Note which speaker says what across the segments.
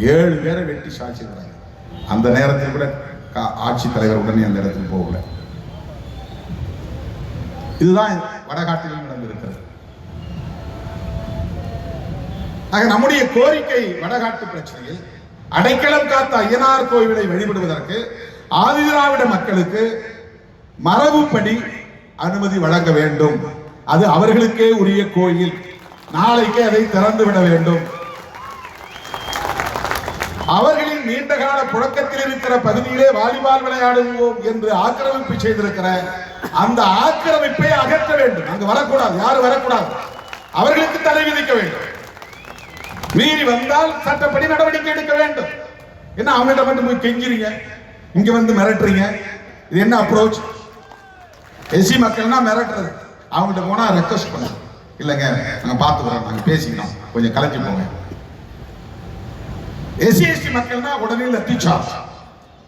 Speaker 1: ஏழு பேரை வெட்டி சாட்சிடுறாங்க அந்த நேரத்தில் கூட கா- தலைவர் உடனே அந்த இடத்துக்கு போகல. இதுதான் வடகாட்டிலும் நடந்திருக்கிறது. ஆக நம்முடைய கோரிக்கை வடகாட்டு பிரச்சனையில் அடைக்கலம் காத்த ஐயனார் கோவிலை வழிபடுவதற்கு ஆதிதிராவிட மக்களுக்கு மரபுப்படி அனுமதி வழங்க வேண்டும். அது அவர்களுக்கே உரிய கோயில். நாளைக்கு அதை திறந்து விட வேண்டும். அவர்களின் நீண்டகால புழக்கத்தில் இருக்கிற பகுதியிலே வாலிபால் விளையாடுவோம் என்று ஆக்கிரமிப்பு செய்திருக்கிற அந்த ஆக்கிரமிப்பை அகற்ற வேண்டும். அங்கு வரக்கூடாது. யாரும் வரக்கூடாது. அவர்களுக்கு தடை விதிக்க வேண்டும். மீறி வந்தால் சட்டப்படி நடவடிக்கை எடுக்க வேண்டும். என்ன அவங்கள்ட்ட மட்டும் போய் கெஞ்சுறீங்க இங்க வந்து மிரட்டுறீங்க? இது என்ன அப்ரோச் எஸ்சி மக்கள்னா மிரட்டுறது. அவங்கள்ட்ட போனா ரெக்வஸ்ட் பண்ண. இல்லைங்க நாங்க பார்த்துக்கிறோம். நாங்க பேசிக்கிறோம். கொஞ்சம் கலைஞ்சு போங்க. எஸ்சி எஸ்டி மக்கள்னா உடனே லத்தி சார்ஜ்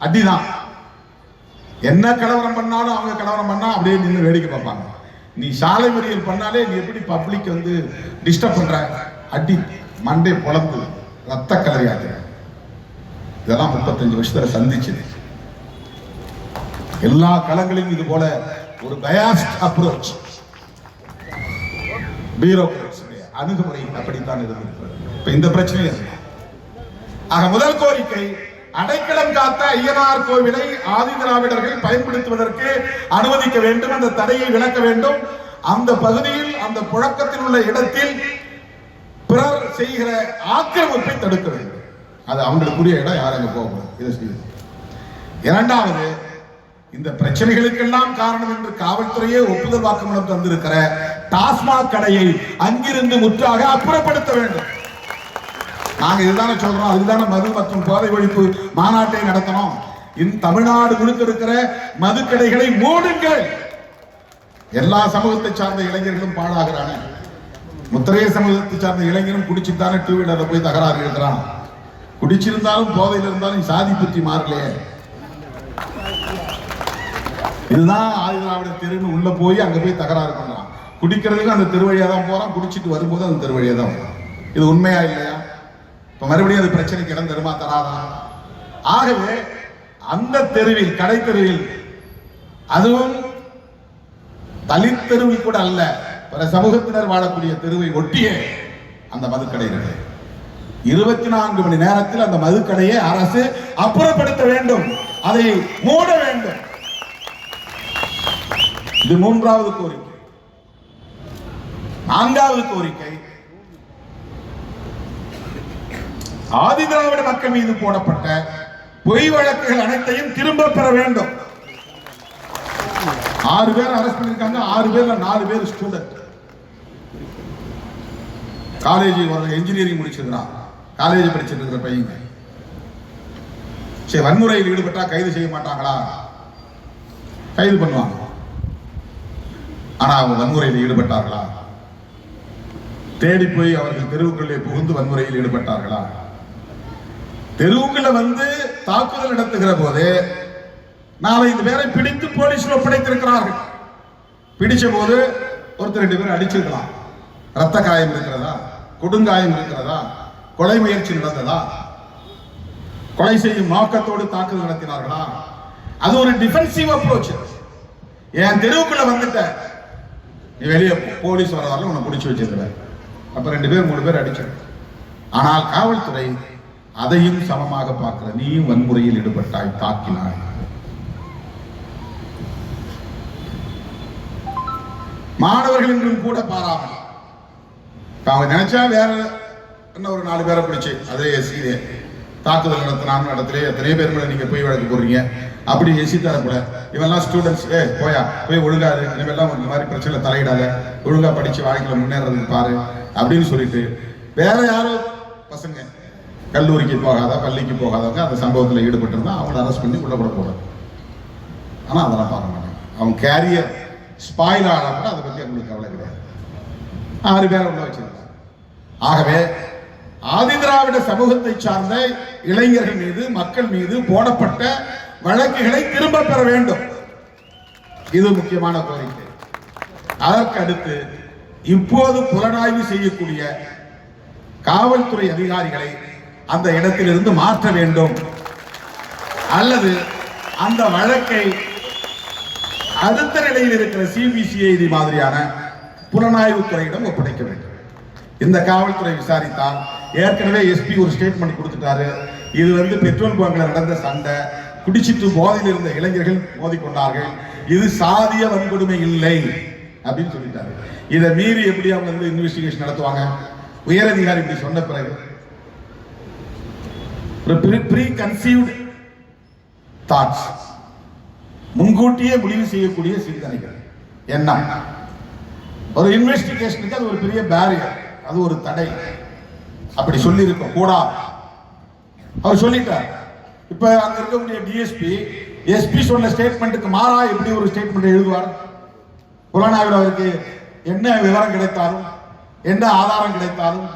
Speaker 1: அடிதான். என்ன கலவரம் பண்ணாலும் அவங்க கலவரம் பண்ணா அப்படியே நின்று வேடிக்கை பார்ப்பாங்க. நீ சாலை மறியல் பண்ணாலே நீ எப்படி பப்ளிக் வந்து டிஸ்டர்ப் பண்ற? அடி மண்டே பொழந்து ரத்த கலவையாது இதெல்லாம் முப்பத்தஞ்சு வருஷத்துல சந்திச்சது. எல்லா களங்களையும் இது போல ஒரு பயாஸ்ட் அப்ரோச் பியூரோக்ராட்ஸ் அணுகுமுறை அப்படித்தான் இருந்திருக்கிறது. இப்ப இந்த பிரச்சனையும் இல்லை. ஆக முதல் கோரிக்கை அடைக்கலம் காத்த ஐயனார் கோவிலை ஆதி திராவிடர்கள் பயன்படுத்துவதற்கு அனுமதிக்க வேண்டும் அந்த தடையை விளக்க வேண்டும். அந்த பகுதியில் அந்த புழக்கத்தில் உள்ள இடத்தில் பிறர் செய்கிற ஆக்கிரமிப்பை தடுக்க வேண்டும். அது அவங்களுக்குரிய இடம் யாரும் அங்க போகக்கூடாது இதை செய்யுது இரண்டாவது இந்த பிரச்சனைகளுக்கெல்லாம் காரணம் என்று காவல்துறையே ஒப்புதல் வாக்குமூலம் தந்திருக்கிற டாஸ்மாக் கடையை அங்கிருந்து முற்றாக அப்புறப்படுத்த வேண்டும். நாங்க இதுதானே சொல்றோம் அதுதானே மது மற்றும் போதை ஒழிப்பு மாநாட்டை நடத்தணும். இந்த தமிழ்நாடு முழுக்க இருக்கிற மதுக்கடைகளை மூடுங்கள். எல்லா சமூகத்தை சார்ந்த இளைஞர்களும் பாழாகிறானே முத்திரைய சமூகத்தை சார்ந்த இளைஞரும் குடிச்சுத்தானே டூ வீலர்ல போய் தகராறு எழுதுறான். குடிச்சிருந்தாலும் போதையில் இருந்தாலும் சாதி புத்தி மாறலையே. இதுதான் ஆதிதிராவிட தெருன்னு உள்ள போய் அங்க போய் தகராறு பண்றான். குடிக்கிறதுக்கு அந்த தெருவழியா தான் போறான் குடிச்சிட்டு வரும்போது அந்த தெருவழியா தான் இது உண்மையா இல்லையா? இப்ப மறுபடியும் அது பிரச்சனைக்கு இடம் தருமா? தராதா? ஆகவே அந்த தெருவில் கடை தெருவில் அதுவும் தலித் தெருவில் கூட அல்ல பிற சமூகத்தினர் வாழக்கூடிய தெருவை ஒட்டியே அந்த மதுக்கடை இருக்கு. இருபத்தி நான்கு மணி நேரத்தில் அந்த மதுக்கடையை அரசு அப்புறப்படுத்த வேண்டும். அதை மூட வேண்டும். இது மூன்றாவது கோரிக்கை. நான்காவது கோரிக்கை ஆதிதிராவிட மக்கள் மீது போடப்பட்ட பொய் வழக்குகள் அனைத்தையும் திரும்ப பெற வேண்டும். ஆறு பேர் அரெஸ்ட் பண்ணிருக்காங்க ஆறு பேர்ல நாலு பேர் ஸ்டூடெண்ட் காலேஜ் இன்ஜினியரிங் முடிச்சிருக்கிறான். காலேஜ் படிச்சிட்டு இருக்கிற பையங்க. சரி வன்முறையில் ஈடுபட்டா கைது செய்ய மாட்டாங்களா? கைது பண்ணுவாங்க. ஆனா அவங்க வன்முறையில் ஈடுபட்டார்களா? தேடி போய் அவர்கள் தெருவுக்குள்ளே புகுந்து வன்முறையில் ஈடுபட்டார்களா? தெருவுக்குள்ள வந்து தாக்குதல் நடத்துகிற போது நாலஞ்சு பேரை பிடித்து போலீஸில் ஒப்படைத்திருக்கிறார்கள். பிடிச்ச போது ஒருத்தர் ரெண்டு பேரும் அடிச்சிருக்கலாம். ரத்த காயம் இருக்கிறதா? கொடுங்காயம் இருக்கிறதா? கொலை முயற்சி நடந்ததா? கொலை செய்யும் நோக்கத்தோடு தாக்குதல் நடத்தினார்களா? அது ஒரு டிஃபென்சிவ் அப்ரோச் என் தெருவுக்குள்ள வந்துட்ட நீ வெளியே போலீஸ் வர வரல உன்னை பிடிச்சி வச்சிருக்க அப்ப ரெண்டு பேர் மூணு பேர் அடிச்சிரு ஆனால் காவல்துறை அதையும் சமமாக பார்க்கிற நீயும் வன்முறையில் ஈடுபட்டாய் தாக்கினாய். மாணவர்கள் என்றும் கூட பாராமல். அவங்க நினைச்சா வேற இன்னும் ஒரு நாலு பேரை பிடிச்சி அதே எஸ்சி தாக்குதல் நடத்தினான்னு நடத்தலே எத்தனையோ பேர் மேல நீங்க போய் வழக்கு போடுறீங்க. அப்படி எசி தரக்கூட இவெல்லாம் ஸ்டூடெண்ட்ஸ் ஏ போயா போய் ஒழுங்காது இனிமேல்லாம் இந்த மாதிரி பிரச்சனை தலையிடாத ஒழுங்கா படிச்சு வாழ்க்கையில முன்னேறதுக்கு பாரு அப்படின்னு சொல்லிட்டு வேற யாரோ பசங்க கல்லூரிக்கு போகாத பள்ளிக்கு போகாதவங்க அந்த சம்பவத்தில் ஈடுபட்டிருந்தா அவங்கள அரெஸ்ட் பண்ணி உள்ள கூட போகிறது ஆனா அதெல்லாம் பார்க்க மாட்டாங்க. அவங்க கேரியர் ஸ்பாயில் ஆனால் கூட அதை பற்றி அவங்களுக்கு கவலை கிடையாது. ஆறு பேர் உள்ள வச்சிருக்காங்க. ஆகவே ஆதிதிராவிட சமூகத்தை சார்ந்த இளைஞர்கள் மீது மக்கள் மீது போடப்பட்ட வழக்குகளை திரும்ப பெற வேண்டும். இது முக்கியமான கோரிக்கை. அதற்கு அடுத்து இப்போது புலனாய்வு செய்யக்கூடிய காவல்துறை அதிகாரிகளை அந்த இடத்திலிருந்து மாற்ற வேண்டும். அல்லது அந்த வழக்கை அடுத்த நிலையில் இருக்கிற சிபிசிஐடி மாதிரியான புலனாய்வு துறையிடம் ஒப்படைக்க வேண்டும். இந்த காவல்துறை விசாரித்தால் ஏற்கனவே எஸ்பி ஒரு ஸ்டேட்மெண்ட் கொடுத்துட்டாரு. இது வந்து பெட்ரோல் பங்கில் நடந்த சண்டை. குடிச்சிட்டு போதையில் இருந்த இளைஞர்கள் மோதிக்கொண்டார்கள். இது சாதிய வன்கொடுமை இல்லை அப்படின்னு சொல்லிட்டாரு. இதை மீறி எப்படி அவங்க வந்து இன்வெஸ்டிகேஷன் நடத்துவாங்க? உயரதிகாரி இப்படி சொன்ன பிறகு ப்ரீ கன்சீவ்டு தாட்ஸ் முன்கூட்டியே முடிவு செய்யக்கூடிய சிந்தனைகள். எண்ணம். ஒரு இன்வெஸ்டிகேஷனுக்கு அது ஒரு பெரிய பேரியர் அது ஒரு தடை. அப்படி சொல்லியிருக்கோம். இருக்க கூடாது அவர் சொல்லிட்டார். இப்ப அங்க இருக்கக்கூடிய டிஎஸ்பி எஸ்பி சொன்ன ஸ்டேட்மெண்ட்டுக்கு மாறா எப்படி ஒரு ஸ்டேட்மெண்ட் எழுதுவார்? புலனாய்வில் அவருக்கு என்ன விவரம் கிடைத்தாலும் என்ன ஆதாரம் கிடைத்தாலும்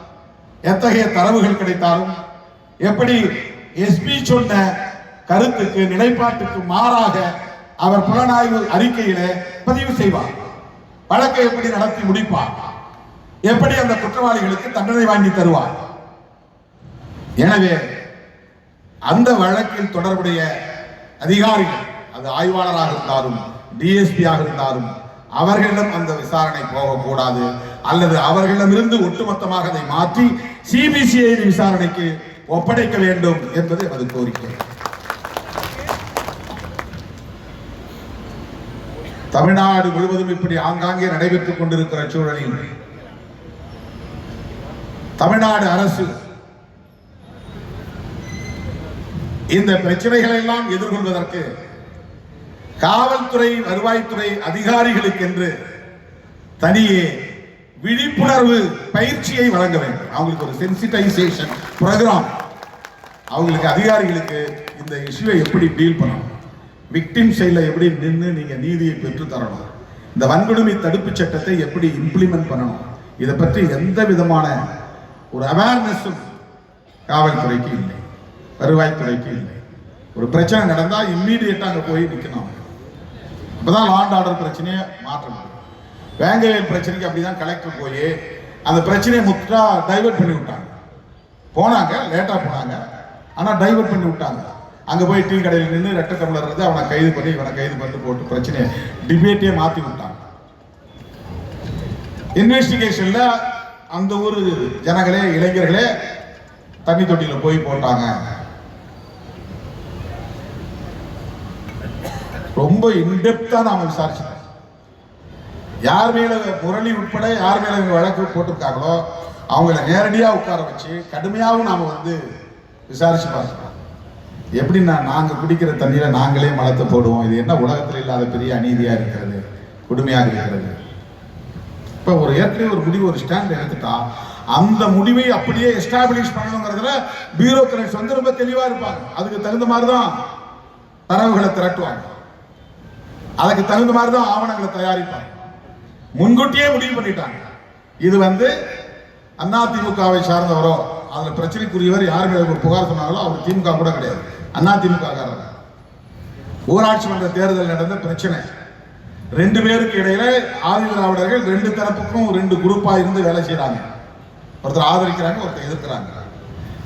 Speaker 1: எத்தகைய தரவுகள் கிடைத்தாலும் எப்படி எஸ்பி சொன்ன கருத்துக்கு நிலைப்பாட்டுக்கு மாறாக அவர் புலனாய்வு அறிக்கையில பதிவு செய்வார். வழக்கை எப்படி நடத்தி முடிப்பார்? எப்படி அந்த குற்றவாளிகளுக்கு தண்டனை வாங்கி தருவார்? எனவே அந்த வழக்கில் தொடர்புடைய அதிகாரிகள் அது ஆய்வாளராக இருந்தாலும் டிஎஸ்பியாக இருந்தாலும் அவர்களிடம் அந்த விசாரணை போகக்கூடாது. அல்லது அவர்களிடமிருந்து ஒட்டுமொத்தமாக அதை மாற்றி சிபிசிஐடி விசாரணைக்கு ஒப்படைக்க வேண்டும் என்பது எனது கோரிக்கை. தமிழ்நாடு முழுவதும் இப்படி ஆங்காங்கே நடைபெற்றுக் கொண்டிருக்கிற சூழலில் தமிழ்நாடு அரசு இந்த பிரச்சனைகளை எல்லாம் எதிர்கொள்வதற்கு காவல்துறை வருவாய்த்துறை அதிகாரிகளுக்கென்று தனியே விழிப்புணர்வு பயிற்சியை வழங்க வேண்டும். அவங்களுக்கு ஒரு சென்சிட்டைசேஷன் ப்ரோக்ராம் அவங்களுக்கு அதிகாரிகளுக்கு இந்த இஷ்யூவை எப்படி டீல் பண்ணணும்? விக்டிம் சைடில் எப்படி நின்று நீங்கள் நீதியை பெற்று தரணும்? இந்த வன்கொடுமை தடுப்பு சட்டத்தை எப்படி இம்ப்ளிமெண்ட் பண்ணணும்? இதை பற்றி எந்த விதமான ஒரு அவேர்னஸும் காவல்துறைக்கு இல்லை. வருவாய்த்துறைக்கு இல்லை. ஒரு பிரச்சனை நடந்தால் இம்மீடியட்டாக அங்கே போய் நிற்கணும் இப்போதான் லாண்ட் ஆர்டர் பிரச்சனையை மாற்ற முடியும் வேங்கவேல் பிரச்சனைக்கு அப்படிதான் கலெக்டர் போய் அந்த பிரச்சனையை முற்றா டைவெர்ட் பண்ணி விட்டாங்க. போனாங்க லேட்டாக போனாங்க. ஆனால் டைவெர்ட் பண்ணி விட்டாங்க. அங்கே போய் டீ கடையில் நின்று ரெட்ட டம்ளர் இருந்து அவனை கைது பண்ணி இவனை கைது பண்ணி போட்டு பிரச்சனையை டிபேட்டே மாற்றி விட்டாங்க. இன்வெஸ்டிகேஷனில் அந்த ஊர் ஜனங்களே இளைஞர்களே தண்ணி தொட்டியில் போய் போட்டாங்க. ரொம்ப இன்டெப்தா நாம விசாரிச்சோம் யார் மேல முரளி உட்பட யார் மேல வழக்கு போட்டிருக்காங்களோ அவங்கள நேரடியா உட்கார வச்சு கடுமையாகவும் நாம வந்து விசாரிச்சு பார்த்தோம் எப்படின்னா நாங்க குடிக்கிற தண்ணியில் நாங்களே மலத்தை போடுவோம். இது என்ன உலகத்தில் இல்லாத பெரிய அநீதியா இருக்கிறது? கொடுமையாக இருக்கிறது. இப்ப ஒரு ஏற்கனவே ஒரு முடிவு ஒரு ஸ்டாண்ட் எடுத்துட்டா அந்த முடிவை அப்படியே எஸ்டாப்ளிஷ் பண்ணணுங்கிறதுல பியூரோக்ராட்ஸ் வந்து ரொம்ப தெளிவா இருப்பாங்க. அதுக்கு தகுந்த மாதிரி தான் தரவுகளை திரட்டுவாங்க. அதுக்கு தகுந்த மாதிரி தான் ஆவணங்களை தயாரிப்பாங்க. முன்கூட்டியே முடிவு பண்ணிட்டாங்க. இது வந்து அதிமுகவை சார்ந்தவரோ அதில் பிரச்சனைக்குரியவர் யார் மேல ஒரு புகார் சொன்னாங்களோ அவர் திமுக கூட கிடையாது. அதிமுக காரர் ஊராட்சி மன்ற தேர்தல் நடந்த பிரச்சனை. ரெண்டு பேருக்கு இடையில ஆதி திராவிடர்கள் ரெண்டு தரப்புக்கும் ரெண்டு குரூப்பா இருந்து வேலை செய்கிறாங்க ஒருத்தர் ஆதரிக்கிறாங்க ஒருத்தர் எதிர்க்கிறாங்க.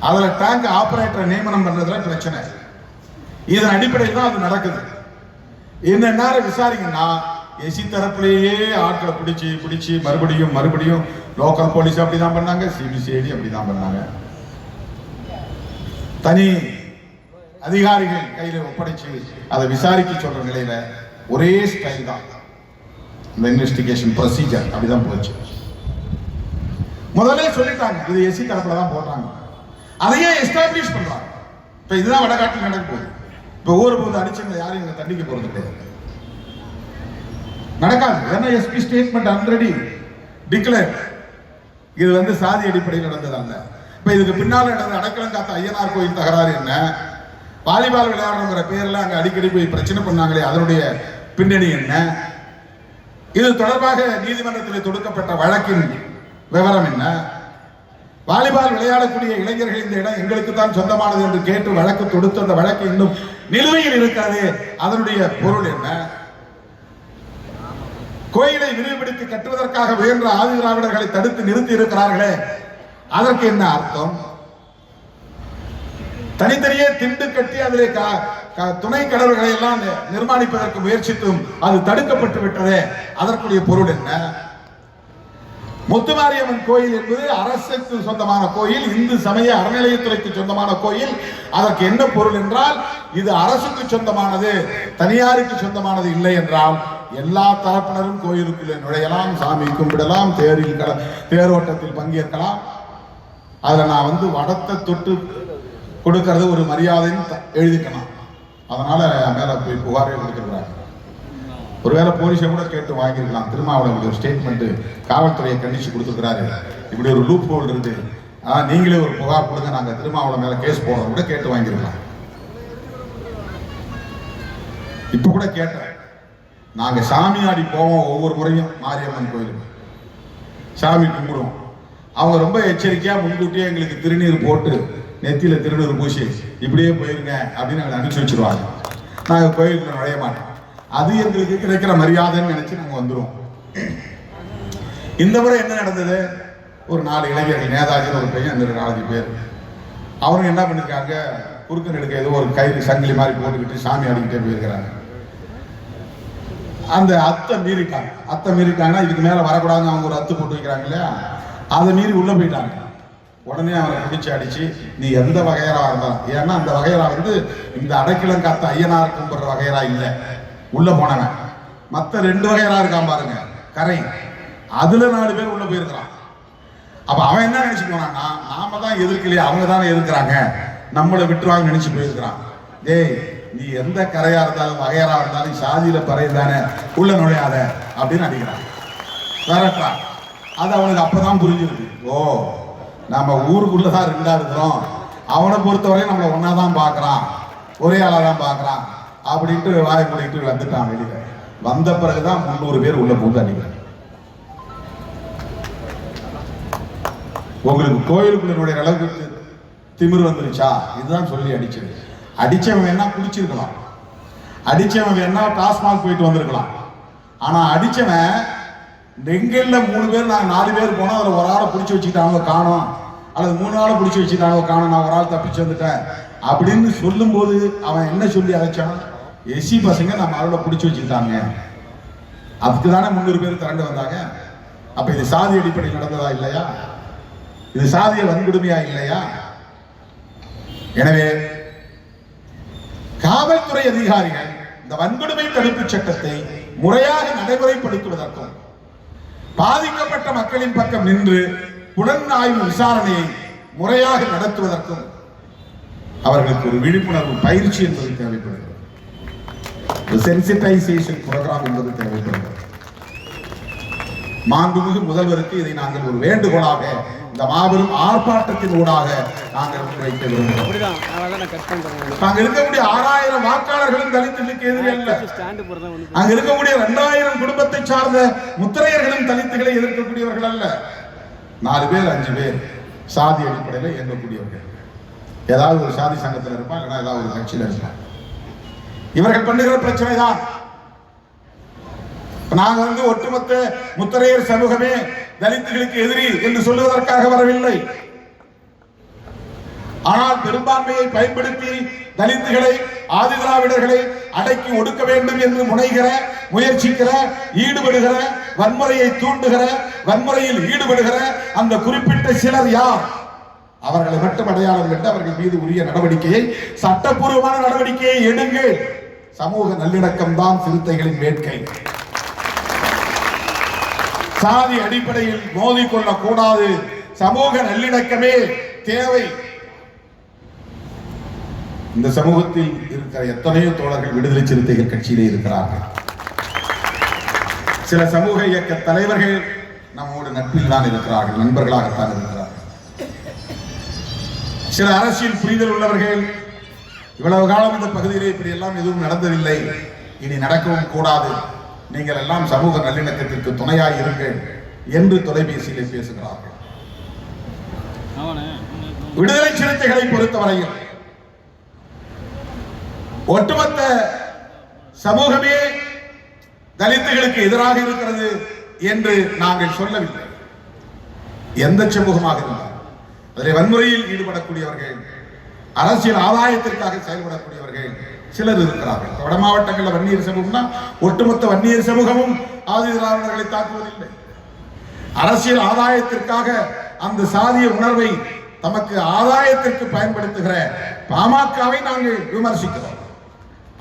Speaker 1: அதில் டேங்க் ஆபரேட்டரை நியமனம் பண்றதுல பிரச்சனை. இதன் அடிப்படையில் தான் அது நடக்குது. இந்த நேரம் விசாரிங்கன்னா எசி தரப்புலேயே ஆட்களை பிடிச்சி பிடிச்சி மறுபடியும் மறுபடியும் லோக்கல் போலீஸ் அப்படிதான் பண்ணாங்க சிபிசிஐடி அப்படிதான் பண்ணாங்க. தனி அதிகாரிகள் கையில ஒப்படைச்சு அதை விசாரிக்க சொல்ற நிலையில ஒரே ஸ்டைல் தான். இந்த இன்வெஸ்டிகேஷன் ப்ரொசீஜர் அப்படிதான் போச்சு. முதல்ல சொல்லிட்டாங்க இது எசி தரப்புல தான் போடுறாங்க. அதையே எஸ்டாப்ளிஷ் பண்றாங்க. இப்ப இதுதான் வடகாட்டில் நடக்க போகுது. இப்ப ஊர் போது அடிச்சவங்க யாரும் இங்க தண்டிக்க போறது கிடையாது. நடக்காது. ஏன்னா எஸ்பி ஸ்டேட்மெண்ட் ஆல்ரெடி டிக்ளேர் இது வந்து சாதி அடிப்படையில் நடந்ததாங்க இப்போ இதுக்கு பின்னால் நடந்த அடக்கலம் காத்த ஐயனார் கோயில் தகராறு என்ன? வாலிபால் விளையாடுங்கிற பேரில் அங்கே அடிக்கடி போய் பிரச்சனை பண்ணாங்களே அதனுடைய பின்னணி என்ன? இது தொடர்பாக நீதிமன்றத்தில் தொடுக்கப்பட்ட வழக்கின் விவரம் என்ன? வாலிபால் விளையாடக்கூடிய இளைஞர்கள் இந்த இடம் எங்களுக்கு தான் சொந்தமானது என்று கேட்டு வழக்கு தொடுத்து அந்த வழக்கு இன்னும் நிலுவையில் இருக்காது. அதனுடைய பொருள் என்ன? கோயிலை விரிவுபடுத்தி கட்டுவதற்காக முயன்ற ஆதி திராவிடர்களை தடுத்து நிறுத்தி இருக்கிறார்களே அதற்கு என்ன அர்த்தம்? தனித்தனியே திண்டு கட்டி அதிலே க- துணை கடவுள்களை எல்லாம் நிர்மாணிப்பதற்கு முயற்சித்தும் அது தடுக்கப்பட்டு விட்டதே அதற்குரிய பொருள் என்ன? முத்துமாரியம்மன் கோயில் என்பது அரசுக்கு சொந்தமான கோயில் இந்து சமய அறநிலையத்துறைக்கு சொந்தமான கோயில். அதற்கு என்ன பொருள் என்றால் இது அரசுக்கு சொந்தமானது தனியாருக்கு சொந்தமானது இல்லை என்றால் எல்லா தரப்பினரும் கோயிலுக்குள்ளே நுழையலாம் சாமி கும்பிடலாம் தேரில் கல- தேரோட்டத்தில் பங்கேற்கலாம். அதில் நான் வந்து வடத்தை தொட்டு கொடுக்கறது ஒரு மரியாதைன்னு எழுதிக்கணும். அதனால மேலே போய் புகாரே கொடுத்துருக்காங்க ஒருவேளை போலீஸை கூட கேட்டு வாங்கியிருக்கலாம். திருமாவளவன் ஒரு ஸ்டேட்மெண்ட்டு காவல்துறையை கண்டிச்சு கொடுத்துருக்காரு இப்படி ஒரு லூப் ஹோல் இருந்து ஆனால் நீங்களே ஒரு புகார் கொடுங்க. நாங்கள் திருமாவளவன் மேலே கேஸ் போடுறோம் கூட கேட்டு வாங்கியிருக்கலாம். இப்போ கூட கேட்டேன். நாங்க சாமியாடி போவோம் ஒவ்வொரு முறையும் மாரியம்மன் கோயிலுக்கு. சாமி கும்பிடுவோம். அவங்க ரொம்ப எச்சரிக்கையாக முன்கூட்டியே எங்களுக்கு திருநீர் போட்டு நெத்தியில் திருநீர் பூசி இப்படியே போயிருங்க அப்படின்னு எங்களை அனுப்பிச்சு வச்சிருவாங்க. நாங்கள் கோயிலுக்கு நுழைய மாட்டோம் அது எங்களுக்கு கிடைக்கிற மரியாதைன்னு நினச்சி நாங்கள் வந்துருவோம். இந்த முறை என்ன நடந்தது? ஒரு நாலு இளைஞர்கள் நேதாஜின்னு ஒரு பையன் அந்த நாலஞ்சு பேர். அவரும் என்ன பண்ணியிருக்காங்க குறுக்கு நெடுக்க ஏதோ ஒரு கயிறு சங்கிலி மாதிரி போட்டுக்கிட்டு சாமி ஆடிக்கிட்டே போயிருக்கிறாங்க. அந்த அத்தை மீறிட்டாங்க. அத்தை மீறிட்டாங்கன்னா இதுக்கு மேலே வரக்கூடாதுன்னு அவங்க ஒரு அத்து போட்டு வைக்கிறாங்க இல்லையா? அதை மீறி உள்ளே போயிட்டாங்க. உடனே அவனை பிடிச்சி அடிச்சு நீ எந்த வகையரா இருந்தாலும் ஏன்னா அந்த வகையரா வந்து இந்த அடைக்கலம் காத்த ஐயனார் கும்பிட்ற வகையரா இல்லை. உள்ளே போனவன். மற்ற ரெண்டு வகையரா இருக்கான் பாருங்க. கரை. அதுல நாலு பேர் உள்ள போயிருக்கிறான். அப்ப அவன் என்ன நினைச்சு போனான்னா நாம தான் எதிர்க்கலையே அவங்க தானே எதிர்க்கிறாங்க. நம்மளை விட்டுருவாங்க நினைச்சு போயிருக்கிறான். டேய் நீ எந்த கரையா இருந்தாலும் வகையரா இருந்தாலும் சாதியில பறைய தானே உள்ள நுழையாத அப்படின்னு அடிக்கிறான் விரட்டுறான் அது அவனுக்கு அப்பதான் புரிஞ்சிருக்கு. ஓ நம்ம ஊருக்குள்ளதான் ரெண்டா இருக்கிறோம். அவனை பொறுத்தவரை நம்மளை ஒன்னா தான் பார்க்குறான். ஒரே ஆளா தான் பார்க்குறான். அப்படின்ட்டு வாய் பண்ணிட்டு வந்துட்டான் வெளியில. வந்த பிறகுதான் முந்நூறு பேர் உள்ள பூந்து அடிக்கிறான் உங்களுக்கு கோயிலுக்குள்ள அளவுக்கு திமிர் வந்துருச்சா? இதுதான் சொல்லி அடிச்சது. அடிச்சவன் வேணா குடிச்சிருக்கலாம். அடிச்சவன் வேணா டாஸ்மாக் போயிட்டு வந்திருக்கலாம். ஆனா அடிச்சவன் நெங்கல்ல மூணு பேர் நாங்க நாலு பேர் போனோம் அதுல ஒரு ஆளை பிடிச்சி வச்சுக்கிட்டாங்க காணோம். அல்லது மூணு ஆளை பிடிச்சி வச்சுக்கிட்டாங்க காணோம் நான் ஒரு ஆள் தப்பிச்சு வந்துட்டேன். அப்படின்னு சொல்லும்போது அவன் என்ன சொல்லி அழைச்சான்? எஸ்சி பசங்க நம்ம அவளை பிடிச்சி வச்சுக்கிட்டாங்க. அதுக்கு தானே முந்நூறு பேர் திரண்டு வந்தாங்க. அப்ப இது சாதி அடிப்படையில் நடந்ததா இல்லையா? இது சாதிய வன்கொடுமையா இல்லையா? எனவே காவல்துறை அதிகாரிகள் இந்த வன்கொடுமை தடுப்பு சட்டத்தை முறையாக நடைமுறைப்படுத்துவதற்கும் பாதிக்கப்பட்ட மக்களின் பக்கம் நின்று புலனாய்வு விசாரணையை முறையாக நடத்துவதற்கும் அவர்களுக்கு ஒரு விழிப்புணர்வு பயிற்சி என்பது தேவைப்படுகிறது. சென்சிட்டைசேஷன் புரோகிராம் என்பது தேவைப்படுகிறது. மாண்புமிகு முதல்வருக்கு இதை நாங்கள் ஒரு வேண்டுகோளாக இந்த மாபெரும் ஆர்ப்பாட்டத்தின் ஊடாக நாங்கள் முன்வைக்க விரும்புகிறோம். அங்க இருக்கக்கூடிய ஆறாயிரம் வாக்காளர்களும் தலித்துகளுக்கு எதிரி அல்ல அங்க இருக்கக்கூடிய இரண்டாயிரம் குடும்பத்தை சார்ந்த முத்திரையர்களும் தலித்துகளை எதிர்க்கக்கூடியவர்கள் அல்ல. நாலு பேர் அஞ்சு பேர் சாதி அடிப்படையில் இயங்கக்கூடியவர்கள். ஏதாவது ஒரு சாதி சங்கத்தில் இருப்பான் இல்லைன்னா ஏதாவது ஒரு கட்சியில் இருப்பான் இவர்கள் பண்ணுகிற பிரச்சனை தான் நாங்க வந்து ஒட்டுமொத்த முத்திரையர் சமூகமே தலித்துகளுக்கு எதிரி என்று சொல்லுவதற்காக வரவில்லை. ஆனால் பெரும்பான்மையை பயன்படுத்தி தலித்துகளை ஆதிதிராவிடர்களை அடக்கி ஒடுக்க வேண்டும் என்று முனைகிற முயற்சிக்கிற ஈடுபடுகிற வன்முறையை தூண்டுகிற வன்முறையில் ஈடுபடுகிற அந்த குறிப்பிட்ட சிலர் யார்? அவர்களை மட்டும் அடையாளம் கண்டு அவர்கள் மீது உரிய நடவடிக்கையை சட்டப்பூர்வமான நடவடிக்கையை எடுங்கள். சமூக நல்லிணக்கம் தான் சிறுத்தைகளின் வேட்கை. சாதி அடிப்படையில் மோதிக்கொள்ளக் கூடாது சமூக நல்லிணக்கமே தேவை. இந்த சமூகத்தில் இருக்கிற எத்தனையோ தோழர்கள் விடுதலை சிறுத்தைகள் கட்சியிலே இருக்கிறார்கள். சில சமூக இயக்க தலைவர்கள் நம்மோடு நட்பில் தான் இருக்கிறார்கள் நண்பர்களாகத்தான் இருக்கிறார்கள். சில அரசியல் புரிதல் உள்ளவர்கள் இவ்வளவு காலம் இந்த பகுதியிலே இப்படி எல்லாம் எதுவும் நடந்ததில்லை. இனி நடக்கவும் கூடாது. நீங்கள் எல்லாம் சமூக நல்லிணக்கத்திற்கு துணையாய் இருங்கள் என்று தொலைபேசியிலே பேசுகிறார்கள். விடுதலை சிறுத்தைகளை பொறுத்தவரையில் ஒட்டுமொத்த சமூகமே தலித்துகளுக்கு எதிராக இருக்கிறது என்று நாங்கள் சொல்லவில்லை. எந்த சமூகமாக இருந்தாலும் அதில் வன்முறையில் ஈடுபடக்கூடியவர்கள் அரசியல் ஆதாயத்திற்காக செயல்படக்கூடியவர்கள் சிலர் இருக்கிறார்கள். வட மாவட்டங்களில் வன்னியர் சமூகம்னா ஒட்டுமொத்த வன்னியர் சமூகமும் ஆதி திராவிடர்களை தாக்குவதில்லை. அரசியல் ஆதாயத்திற்காக அந்த சாதிய உணர்வை தமக்கு ஆதாயத்திற்கு பயன்படுத்துகிற பாமகவை நாங்கள் விமர்சிக்கிறோம்.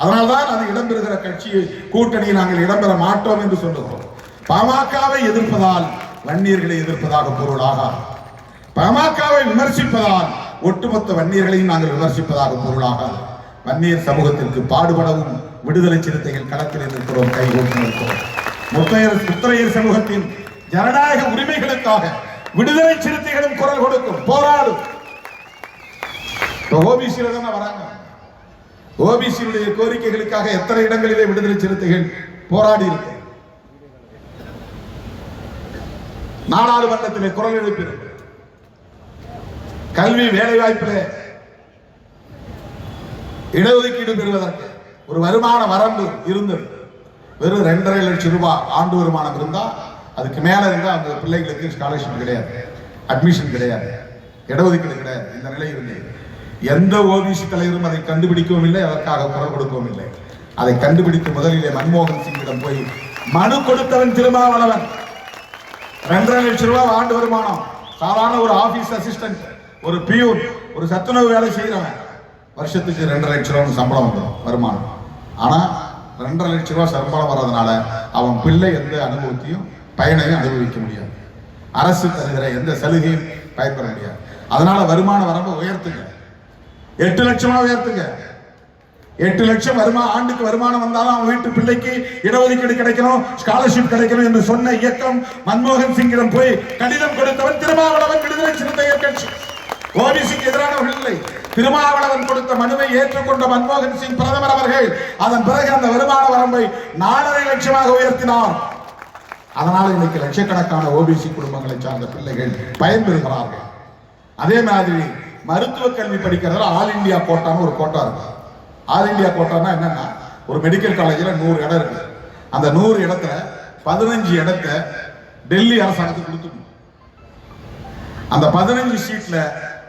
Speaker 1: அதனால்தான் அது இடம்பெறுகிற கட்சி கூட்டணியை நாங்கள் இடம்பெற மாட்டோம் என்று சொல்லுகிறோம் பாமகவை எதிர்ப்பதால் வன்னியர்களை எதிர்ப்பதாக பொருளாக பாமகவை விமர்சிப்பதால் ஒட்டுமொத்த வன்னியர்களையும் நாங்கள் விமர்சிப்பதாக பொருளாகாது. வன்னியர் சமூகத்திற்கு பாடுபடவும் விடுதலை சிறுத்தைகள் களத்தில் இருக்கிறோம் கைகோர்த்து இருக்கிறோம் முத்தையர் முத்திரையர் சமூகத்தின் ஜனநாயக உரிமைகளுக்காக விடுதலை சிறுத்தைகளும் குரல் கொடுக்கும் போராடும். ஓபிசியில தானே வராங்க. ஓபிசியுடைய கோரிக்கைகளுக்காக எத்தனை இடங்களிலே விடுதலை சிறுத்தைகள் போராடி இருக்கு? நாடாளுமன்றத்திலே குரல் எழுப்பியிருக்கு. கல்வி வேலை வாய்ப்பிலே இடஒதுக்கீடு பெறுவதற்கு ஒரு வருமான வரம்பு இருந்தது. வெறும் ரெண்டரை லட்சம் ரூபாய் ஆண்டு வருமானம் இருந்தால் அதுக்கு மேலே இருந்தால் அந்த பிள்ளைகளுக்கு ஸ்காலர்ஷிப் கிடையாது. அட்மிஷன் கிடையாது. இடஒதுக்கீடு கிடையாது. இந்த நிலை இருந்தது எந்த ஓபிசி தலைவரும் அதை கண்டுபிடிக்கவும் இல்லை அதற்காக குரல் கொடுக்கவும் இல்லை. அதை கண்டுபிடித்து முதலிலே மன்மோகன் சிங்கிடம் போய் மனு கொடுத்தவன் திருமாவளவன். ரெண்டரை லட்சம் ரூபாய் ஆண்டு வருமானம். சாதாரண ஒரு ஆபீஸ் அசிஸ்டன்ட் ஒரு பியூன் ஒரு சத்துணவு வேலை செய்கிறவன். வருஷத்துக்கு ரெண்டரை லட்ச ரூபா சம்பளம் வந்துடும் வருமானம். ஆனா ரெண்டரை லட்சம் ரூபா சம்பளம் வர்றதுனால அவன் பிள்ளை எந்த அனுபவத்தையும் பயனையும் அனுபவிக்க முடியாது. அரசு தருகிற எந்த சலுகையும் பயன்பெற முடியாது. அதனால வருமான வரம்பு உயர்த்துங்க. எட்டு லட்சமா உயர்த்துங்க. எட்டு லட்சம் வருமா ஆண்டுக்கு வருமானம் வந்தாலும் அவன் வீட்டு பிள்ளைக்கு இடஒதுக்கீடு கிடைக்கணும் ஸ்காலர்ஷிப் கிடைக்கணும் என்று சொன்ன இயக்கம் மன்மோகன் சிங்கிடம் போய் கடிதம் கொடுத்தவன் திருமாவளவன் விடுதலை இயக்கம் கட்சி. ஓபிசிக்கு எதிரானவர்கள் இல்லை. திருமாவளவன் கொடுத்த மனுவை ஏற்றுக்கொண்ட மன்மோகன் சிங் பிரதமர் அவர்கள் அதன் பிறகு அந்த வருமான வரம்பை நாலரை லட்சமாக உயர்த்தினார். அதனால் இன்னைக்கு லட்சக்கணக்கான ஓபிசி குடும்பங்களை சார்ந்த பிள்ளைகள் பயன்பெறுகிறார்கள். அதே மாதிரி மருத்துவ கல்வி படிக்கிறதுல ஆல் இந்தியா கோட்டான்னு ஒரு கோட்டா இருக்கு. ஆல் இந்தியா கோட்டான்னா என்னன்னா ஒரு மெடிக்கல் காலேஜில் நூறு இடம் இருக்கு. அந்த நூறு இடத்துல பதினஞ்சு இடத்த டெல்லி அரசாங்கத்துக்கு கொடுத்துக்கணும் அந்த பதினஞ்சு சீட்ல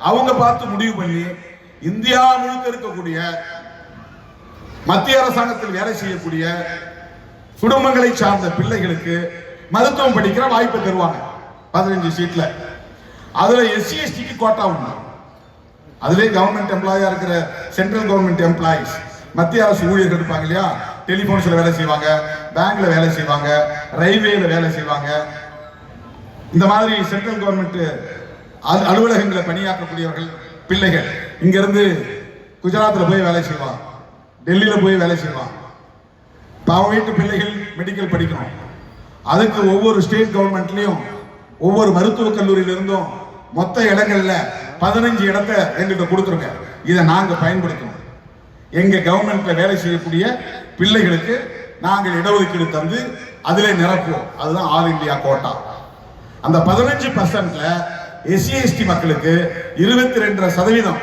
Speaker 1: அவங்க பார்த்து முடிவு பண்ணி இந்தியா முழுக்க இருக்கக்கூடிய மத்திய அரசாங்கத்தில் வேலை செய்யக்கூடிய குடும்பங்களை சார்ந்த பிள்ளைகளுக்கு மருத்துவம் படிக்கிற வாய்ப்பு தருவாங்க. பதினஞ்சு சீட்ல அதுல எஸ்சி எஸ்டிக்கு கோட்டா உண்டு. அதுலேயே கவர்மெண்ட் எம்ப்ளாயா இருக்கிற சென்ட்ரல் கவர்மெண்ட் எம்ப்ளாயிஸ் மத்திய அரசு ஊழியர்கள் இருப்பாங்க இல்லையா? டெலிபோன்ஸ்ல வேலை செய்வாங்க பேங்க்ல வேலை செய்வாங்க ரயில்வேல வேலை செய்வாங்க. இந்த மாதிரி சென்ட்ரல் கவர்மெண்ட் அலுவலகங்களை பணியாற்றக்கூடியவர்கள் பிள்ளைகள். இங்கேருந்து குஜராத்தில் போய் வேலை செய்வான். டெல்லியில் போய் வேலை செய்வான். இப்ப அவன் வீட்டு பிள்ளைகள் மெடிக்கல் படிக்கணும். அதுக்கு ஒவ்வொரு ஸ்டேட் கவர்மெண்ட்லேயும் ஒவ்வொரு மருத்துவக் கல்லூரியிலிருந்தும் மொத்த இடங்களில் பதினஞ்சு இடத்த எங்கிட்ட கொடுத்துருங்க. இதை நாங்கள் பயன்படுத்தணும். எங்கள் கவர்மெண்ட்டில் வேலை செய்யக்கூடிய பிள்ளைகளுக்கு நாங்கள் இடஒதுக்கீடு தந்து அதிலே நிரப்புவோம். அதுதான் ஆல் இந்தியா கோட்டா அந்த பதினஞ்சு பர்சன்ட்ல எஸ்சி எஸ்டி மக்களுக்கு இருபத்தி ரெண்டரை சதவீதம்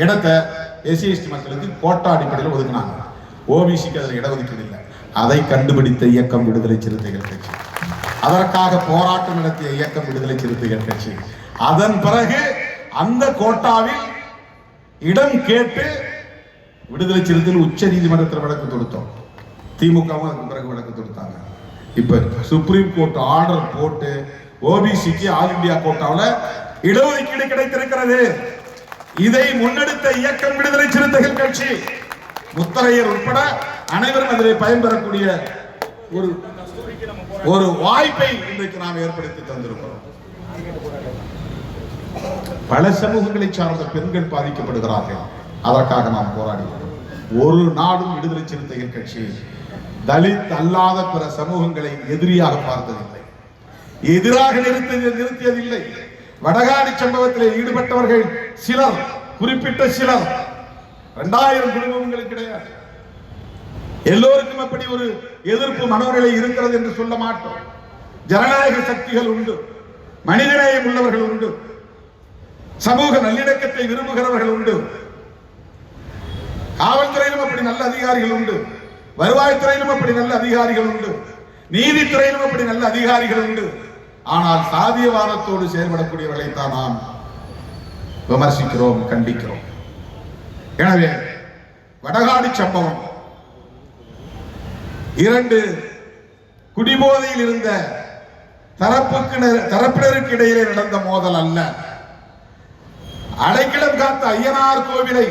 Speaker 1: இடத்தை எஸ்சி எஸ்டி மக்களுக்கு கோட்டா அடிப்படையில் ஒதுக்குனாங்க. ஓபிசிக்கு அதில் இடஒதுக்கீடு இல்லை அதை கண்டுபிடித்த இயக்கம் விடுதலை சிறுத்தைகள் கட்சி. அதற்காக போராட்டம் நடத்திய இயக்கம் விடுதலை சிறுத்தைகள் கட்சி. அதன் பிறகு அந்த கோட்டாவில் இடம் கேட்டு விடுதலை சிறுத்தைகள் உச்ச நீதிமன்றத்தில் வழக்கு தொடுத்தோம். திமுகவும் அதுக்கு பிறகு வழக்கு தொடுத்தாங்க. இப்போ சுப்ரீம் கோர்ட் ஆர்டர் போட்டு ஓபிசிக்கு ஆல் இந்தியா கோட்டாவில் இடஒதுக்கீடு கிடைத்திருக்கிறது. இதை முன்னெடுத்த இயக்கம் விடுதலை சிறுத்தைகள் கட்சி. முத்தரையர் உட்பட அனைவரும் அதில் பயன்பெறக்கூடிய ஒரு ஒரு வாய்ப்பை இன்றைக்கு நாம் ஏற்படுத்தி தந்திருக்கிறோம். பல சமூகங்களை சார்ந்த பெண்கள் பாதிக்கப்படுகிறார்கள். அதற்காக நாம் போராடுகிறோம். ஒரு நாடும் விடுதலை சிறுத்தைகள் கட்சி தலித் அல்லாத பிற சமூகங்களை எதிரியாக பார்த்ததில்லை. எதிராக நிறுத்தியதில்லை. வடகாடி சம்பவத்தில் ஈடுபட்டவர்கள் சிலர் குறிப்பிட்ட சிலர் இரண்டாயிரம் குடும்பங்களுக்கு கிடையாது. எல்லோருக்கும் அப்படி ஒரு எதிர்ப்பு மனோநிலை இருக்கிறது என்று சொல்ல மாட்டோம். ஜனநாயக சக்திகள் உண்டு மனிதநேயம் உள்ளவர்கள் உண்டு சமூக நல்லிணக்கத்தை விரும்புகிறவர்கள் உண்டு காவல்துறையிலும் அப்படி நல்ல அதிகாரிகள் உண்டு வருவாய்த்துறையிலும் அப்படி நல்ல அதிகாரிகள் உண்டு நீதித்துறையிலும் அப்படி நல்ல அதிகாரிகள் உண்டு. ஆனால் சாதியவாதத்தோடு செயல்படக்கூடியவர்களைத்தான் நாம் விமர்சிக்கிறோம் கண்டிக்கிறோம். எனவே வடகாடு சம்பவம். இரண்டு குடிபோதையில் இருந்த தரப்புக்கு தரப்பினருக்கு இடையிலே நடந்த மோதல் அல்ல. அடைக்கலம் காத்த ஐயனார் கோவிலை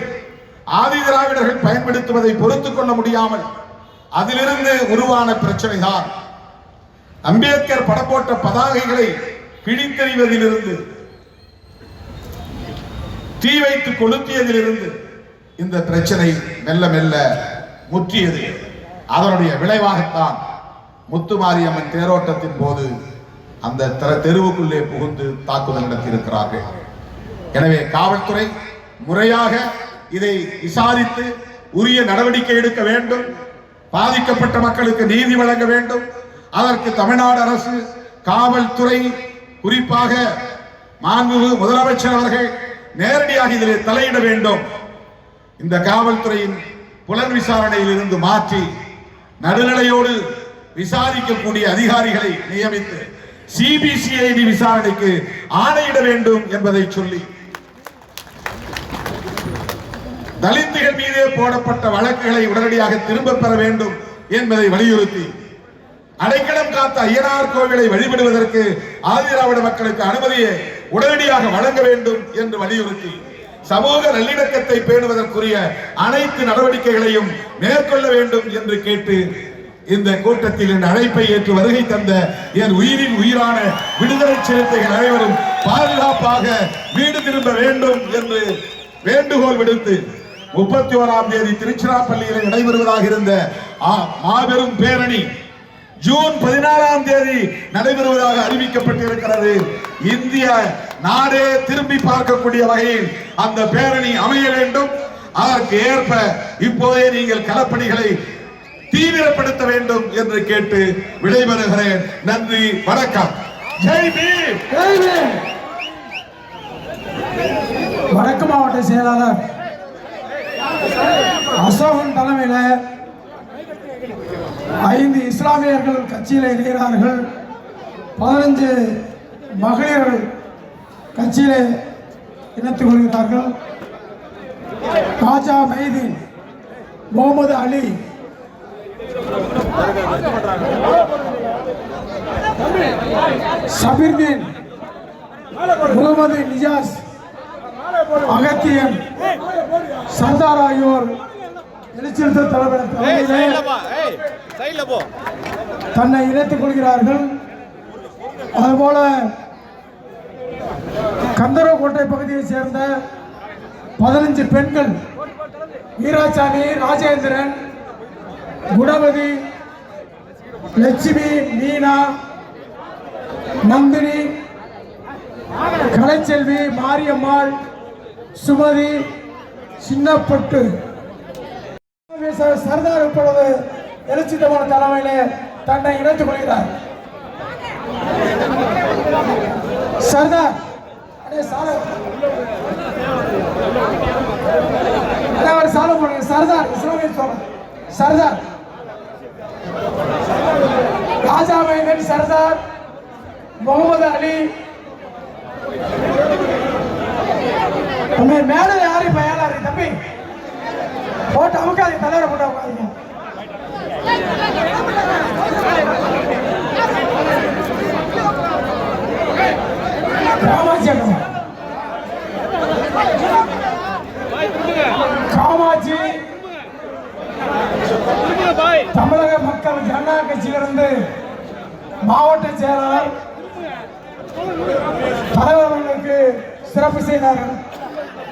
Speaker 1: ஆதி திராவிடர்கள் பயன்படுத்துவதை பொறுத்துக் கொள்ள முடியாமல் அதிலிருந்து உருவான பிரச்சனைதான். அம்பேத்கர் படம் போட்ட பதாகைகளை கிழித்தெறிவதிலிருந்து தீ வைத்து கொளுத்தியதிலிருந்து இந்த பிரச்சனை மெல்ல மெல்ல முற்றியது. அதனுடைய விளைவாகத்தான் முத்துமாரியம்மன் தேரோட்டத்தின் போது அந்த தெருவுக்குள்ளே புகுந்து தாக்குதல் நடத்தியிருக்கிறார்கள். எனவே காவல்துறை முறையாக இதை விசாரித்து உரிய நடவடிக்கை எடுக்க வேண்டும். பாதிக்கப்பட்ட மக்களுக்கு நீதி வழங்க வேண்டும். அதற்கு தமிழ்நாடு அரசு காவல்துறை குறிப்பாக மாண்புமிகு முதலமைச்சர் அவர்கள் நேரடியாக இதிலே தலையிட வேண்டும். இந்த காவல்துறையின் புலன் விசாரணையில் இருந்து மாற்றி நடுநிலையோடு விசாரிக்கக்கூடிய அதிகாரிகளை நியமித்து சிபிசிஐடி விசாரணைக்கு ஆணையிட வேண்டும் என்பதை சொல்லி தலித்துகள் மீதே போடப்பட்ட வழக்குகளை உடனடியாக திரும்பப் பெற வேண்டும் என்பதை வலியுறுத்தி அடைக்கலம் காத்த ஐயனார் கோவிலை வழிபடுவதற்கு ஆதிராவிட மக்களுக்கு அனுமதியை உடனடியாக வழங்க வேண்டும் என்று வலியுறுத்தி சமூக நல்லிணக்கத்தை பேணுவதற்குரிய அனைத்து நடவடிக்கைகளையும் மேற்கொள்ள வேண்டும் என்று கேட்டு இந்த கூட்டத்தில் என் அழைப்பை ஏற்று வருகை தந்த என் உயிரின் உயிரான விடுதலை சிறுத்தைகள் அனைவரும் பாதுகாப்பாக வீடு திரும்ப வேண்டும் என்று வேண்டுகோள் விடுத்து முப்பத்தி ஓராம் தேதி திருச்சிராப்பள்ளியில் நடைபெறுவதாக இருந்த மாபெரும் பேரணி ஜூன் பதினாறாம் தேதி நடைபெறுவதாக அறிவிக்கப்பட்டிருக்கிறது. இந்திய நாடே திரும்பி பார்க்கக்கூடிய வகையில் அந்த பேரணி அமைய வேண்டும். அதற்கு ஏற்ப இப்போதே நீங்கள் களப்பணிகளை தீவிரப்படுத்த வேண்டும் என்று கேட்டு விடைபெறுகிறேன். நன்றி வணக்கம். ஜெய் பீம்!
Speaker 2: வடக்கு மாவட்ட செயலாளர் அசோகன் தலைமையில் ஐந்து இஸ்லாமியர்கள் கட்சியில் இணைகிறார்கள் பதினஞ்சு மகளிர்கள் கட்சியில் இணைத்துக் கொள்கிறார்கள். காஜா மைதீன் முகமது அலி. சபீர்தீன் முகமது நிஜாஸ் அகத்தியன் சர்தார் ஆகியோர் எழுச்சிருத்த தலைமையிலே தன்னை இணைத்துக் கொள்கிறார்கள். அதுபோல கந்தரவகோட்டை பகுதியைச் சேர்ந்த பதினஞ்சு பெண்கள் வீராசாமி ராஜேந்திரன் குணவதி லட்சுமி மீனா நந்தினி கலைச்செல்வி மாரியம்மாள் சுமதி சின்னப்பட்டு. சர்தார் இப்பொழுது எழுச்சிதமான தலைமையிலே தன்னை இணைத்துக் கொள்கிறார். சர்தார் அடே சாலை. அவர் சாலை போடுங்க. சர்தார் இஸ்லாமிய சர்தார். ராஜா மைனன் சர்தார் முகமது அலி. மேல யாரையும் பயலா இருக்கு தம்பி. போட்டு அமுக்காது தலைவரை போட்டு அமுக்காதீங்க. காமாட்சி காமாட்சி. தமிழக மக்கள் ஜனநாயக கட்சியிலிருந்து மாவட்ட செயலாளர் தலைவர்களுக்கு சிறப்பு செய்தார்கள்.